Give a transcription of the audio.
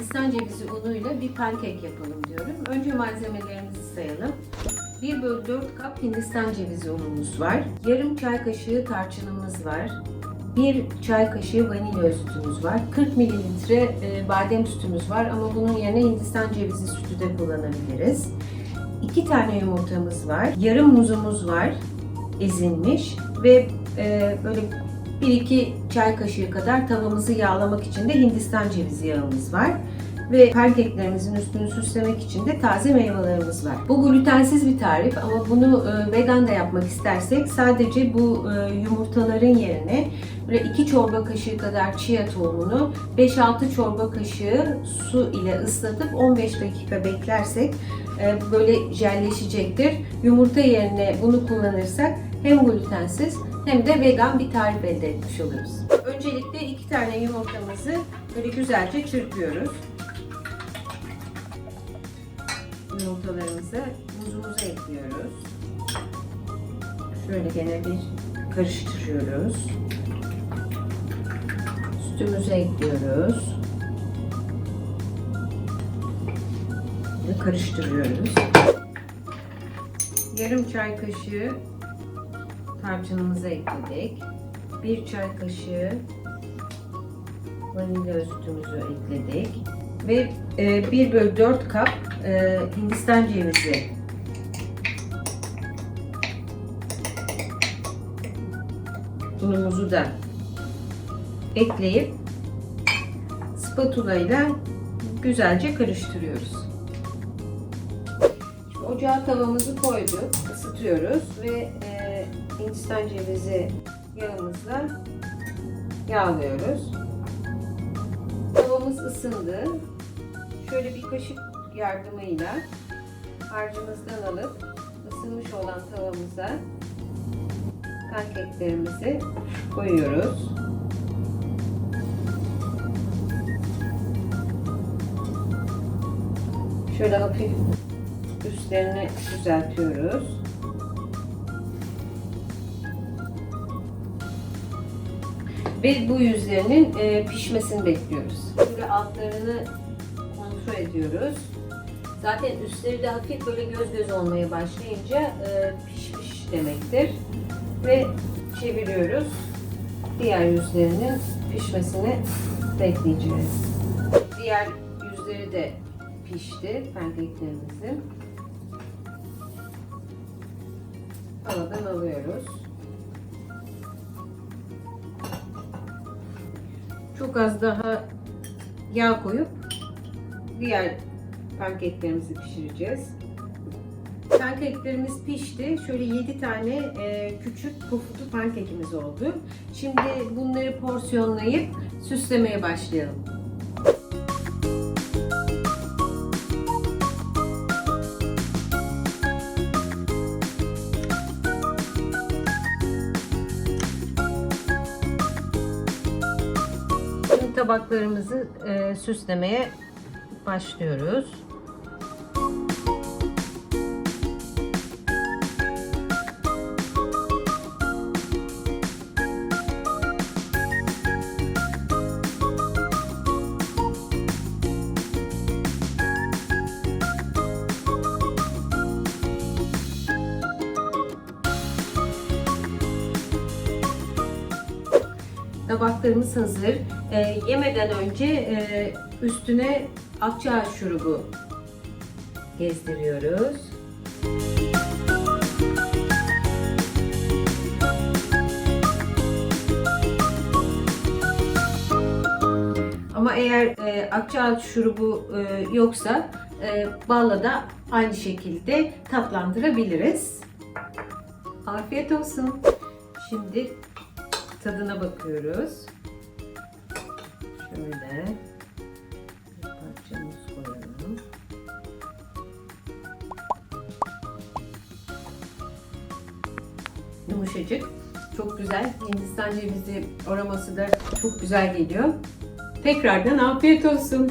Hindistan cevizi unuyla bir pankek yapalım diyorum. Önce malzemelerimizi sayalım. 1 bölü 4 kap Hindistan cevizi unumuz var. Yarım çay kaşığı tarçınımız var. 1 çay kaşığı vanilya sütümüz var. 40 mililitre e, badem sütümüz var ama bunun yerine Hindistan cevizi sütü de kullanabiliriz. 2 tane yumurtamız var. Yarım muzumuz var ezilmiş ve e, böyle 1-2 çay kaşığı kadar tavamızı yağlamak için de Hindistan cevizi yağımız var. Ve pankeklerimizin üstünü süslemek için de taze meyvelerimiz var. Bu glutensiz bir tarif ama bunu e, vegan da yapmak istersek sadece bu e, yumurtaların yerine böyle 2 çorba kaşığı kadar chia tohumunu 5-6 çorba kaşığı su ile ıslatıp 15 dakika beklersek e, böyle jelleşecektir. Yumurta yerine bunu kullanırsak hem glutensiz hem de vegan bir tarif elde etmiş oluruz. Öncelikle iki tane yumurtamızı böyle güzelce çırpıyoruz. Yumurtalarımızı buzumuza ekliyoruz. Şöyle gene bir karıştırıyoruz. Sütümüzü ekliyoruz. Ve karıştırıyoruz. Yarım çay kaşığı tarçınımızı ekledik. Bir çay kaşığı vanilya sütümüzü ekledik. Ve e, 1 bölü 4 kap e, Hindistan cevizi unumuzu da ekleyip spatula ile güzelce karıştırıyoruz. Şimdi ocağa tavamızı koyduk, ısıtıyoruz ve e, Hindistan cevizi yağımızla yağlıyoruz. Tavamız ısındı. Şöyle bir kaşık yardımıyla harcımızdan alıp ısınmış olan tavamıza pankeklerimizi koyuyoruz. Şöyle hafif üstlerini düzeltiyoruz. Ve bu yüzlerinin e, pişmesini bekliyoruz. Şöyle altlarını kontrol ediyoruz. Zaten üstleri de hafif böyle göz göz olmaya başlayınca e, pişmiş demektir. Ve çeviriyoruz. Diğer yüzlerinin pişmesini bekleyeceğiz. Diğer yüzleri de pişti pankeklerimizin. Tavadan alıyoruz. Çok az daha yağ koyup diğer pankeklerimizi pişireceğiz. Pankeklerimiz pişti. Şöyle 7 tane e, küçük pufudlu pankekimiz oldu. Şimdi bunları porsiyonlayıp süslemeye başlayalım. Tabaklarımızı e, süslemeye başlıyoruz. Tabaklarımız hazır. E, yemeden önce e, üstüne akçaağaç şurubu gezdiriyoruz. Ama eğer e, akçaağaç şurubu e, yoksa e, balla da aynı şekilde tatlandırabiliriz. Afiyet olsun. Şimdi tadına bakıyoruz. Şöyle bir parça koyalım. Yumuşacık. Çok güzel. Hindistan cevizi aroması da çok güzel geliyor. Tekrardan afiyet olsun.